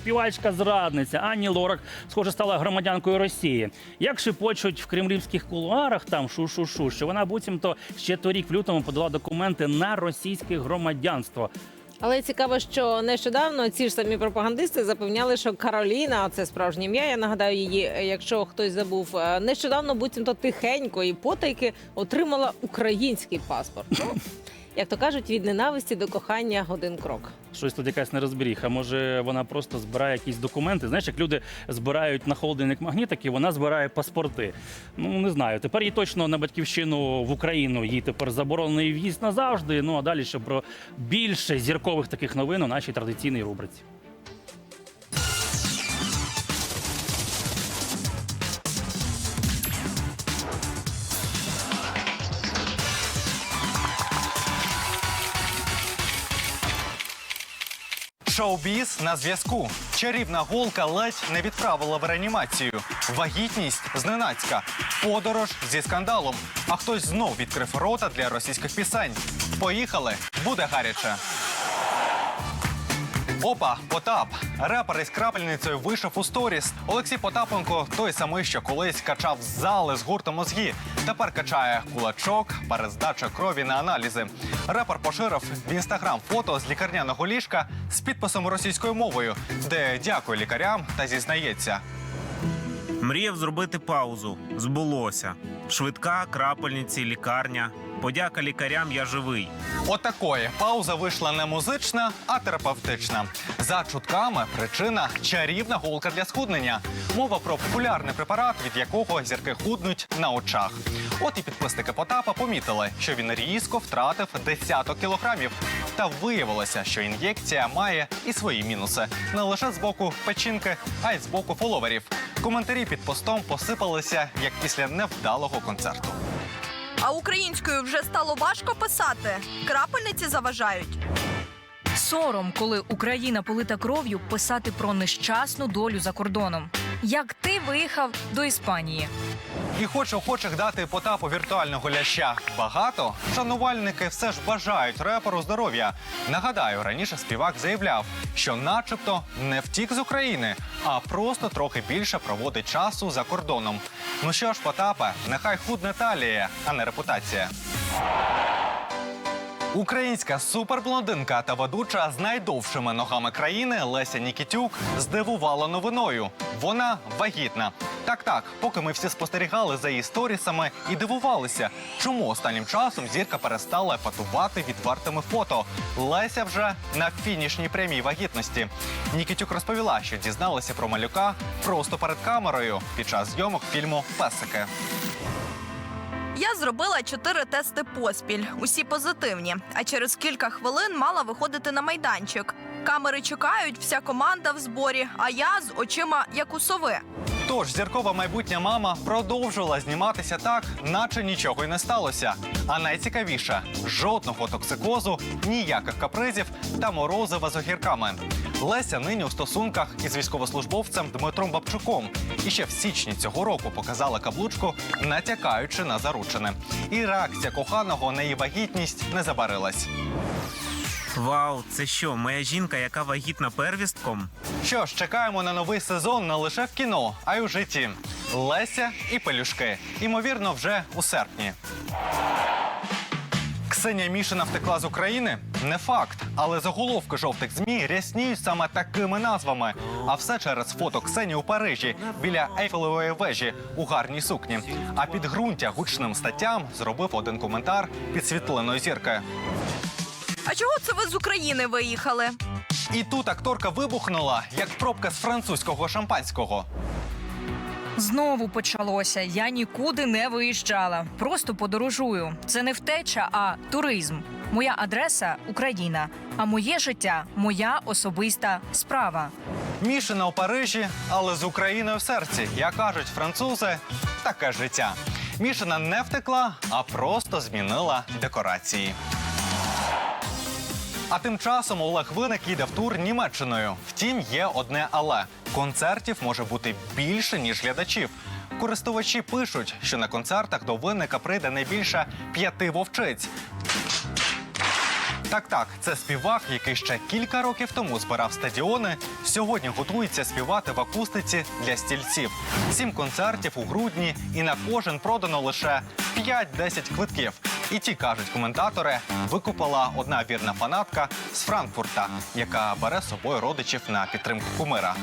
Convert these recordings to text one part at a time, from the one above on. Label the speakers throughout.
Speaker 1: співачка зрадниця Анні Лорак, схоже, стала громадянкою Росії. Як шепочуть в кремлівських кулуарах, там шу-шу-шу, що вона буцімто ще торік в лютому подала документи на російське громадянство.
Speaker 2: Але цікаво, що нещодавно ці ж самі пропагандисти запевняли, що Кароліна це справжнє ім'я. Я нагадаю її, якщо хтось забув, е, нещодавно буцімто тихенько і потайки отримала український паспорт. Як то кажуть, від ненависті до кохання один крок.
Speaker 1: Щось тут якась нерозберіха. Може, вона просто збирає якісь документи. Знаєш, як люди збирають на холдинг магнітики, вона збирає паспорти. Ну не знаю. Тепер їй точно на батьківщину в Україну їй тепер заборонений в'їзд назавжди. Ну а далі ще про більше зіркових таких новин у нашій традиційній рубриці.
Speaker 3: Шоу-біз на зв'язку. Чарівна голка ледь не відправила в реанімацію. Вагітність зненацька. Подорож зі скандалом. А хтось знов відкрив рота для російських пісень. Поїхали, буде гаряче. Опа, Потап. Репер із крапельницею вийшов у сторіс. Олексій Потапенко той самий, що колись качав зали з гуртом мозги. Тепер качає кулачок, перездача крові на аналізи. Репер поширив в інстаграм фото з лікарняного ліжка з підписом російською мовою, де дякує лікарям та зізнається.
Speaker 4: Мріяв зробити паузу. Збулося. Швидка, крапельниці, лікарня. Подяка лікарям, я живий.
Speaker 3: Отакої пауза вийшла не музична, а терапевтична. За чутками причина чарівна голка для схуднення. Мова про популярний препарат, від якого зірки худнуть на очах. От і підписники Потапа помітили, що він різко втратив десяток кілограмів. Та виявилося, що ін'єкція має і свої мінуси не лише з боку печінки, а й з боку фоловерів. Коментарі під постом посипалися як після невдалого концерту.
Speaker 5: А українською вже стало важко писати. Крапельниці заважають.
Speaker 6: Сором, коли Україна полита кров'ю, писати про нещасну долю за кордоном. Як ти виїхав до Іспанії?
Speaker 3: І хоч охочих дати Потапу віртуального ляща багато, шанувальники все ж бажають реперу здоров'я. Нагадаю, раніше співак заявляв, що начебто не втік з України, а просто трохи більше проводить часу за кордоном. Ну що ж, Потапе, нехай худне талія, а не репутація. Українська суперблондинка та ведуча з найдовшими ногами країни Леся Нікітюк здивувала новиною. Вона вагітна. Так, так, поки ми всі спостерігали за її сторісами і дивувалися, чому останнім часом зірка перестала епатувати відвертими фото. Леся вже на фінішній прямій вагітності. Нікітюк розповіла, що дізналася про малюка просто перед камерою під час зйомок фільму Песики.
Speaker 5: Я зробила чотири тести поспіль, усі позитивні. А через кілька хвилин мала виходити на майданчик. Камери чекають, вся команда в зборі, а я з очима як у сови.
Speaker 3: Тож зіркова майбутня мама продовжувала зніматися так, наче нічого й не сталося. А найцікавіше жодного токсикозу, ніяких капризів та морозива з огірками. Леся нині у стосунках із військовослужбовцем Дмитром Бабчуком. І ще в січні цього року показала каблучку, натякаючи на заручене. І реакція коханого на її вагітність не забарилась.
Speaker 4: Вау, це що, моя жінка, яка вагітна первістком?
Speaker 3: Що ж, чекаємо на новий сезон не лише в кіно, а й у житті. Леся і пелюшки. Імовірно, вже у серпні. Ксенія Мішина втекла з України? Не факт, але заголовки жовтих змі рясніють саме такими назвами. А все через фото Ксені у Парижі біля Ейфелевої вежі у гарній сукні. А підґрунтя гучним статтям зробив один коментар під світлиною зірки.
Speaker 5: А чого це ви з України виїхали?
Speaker 3: І тут акторка вибухнула, як пробка з французького шампанського.
Speaker 6: Знову почалося. Я нікуди не виїжджала. Просто подорожую. Це не втеча, а туризм. Моя адреса Україна. А моє життя моя особиста справа.
Speaker 3: Мішина у Парижі, але з Україною в серці. Як кажуть французи, таке життя. Мішина не втекла, а просто змінила декорації. А тим часом Олег Виник їде в тур Німеччиною. Втім, є одне але концертів може бути більше ніж глядачів. Користувачі пишуть, що на концертах до винника прийде не більше п'яти вовчиць. Так, так, це співак, який ще кілька років тому збирав стадіони. Сьогодні готується співати в акустиці для стільців. Сім концертів у грудні, і на кожен продано лише 5-10 квитків. І ті кажуть коментатори, викупала одна вірна фанатка з Франкфурта, яка бере з собою родичів на підтримку кумира.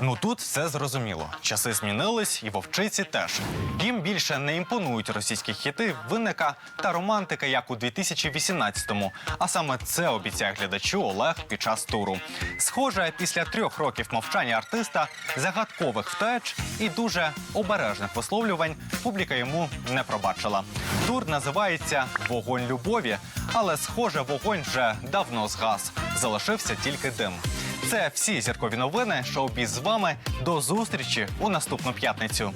Speaker 3: Ну тут все зрозуміло. Часи змінились, і вовчиці теж. Їм більше не імпонують російські хіти, винника та романтика, як у 2018-му. А саме це обіцяє глядачу Олег під час туру. Схоже, після трьох років мовчання артиста, загадкових втеч і дуже обережних висловлювань публіка йому не пробачила. Тур називається Вогонь любові, але схоже, вогонь вже давно згас. Залишився тільки дим. Це всі зіркові новини. Шоу-біз з вами. До зустрічі у наступну п'ятницю.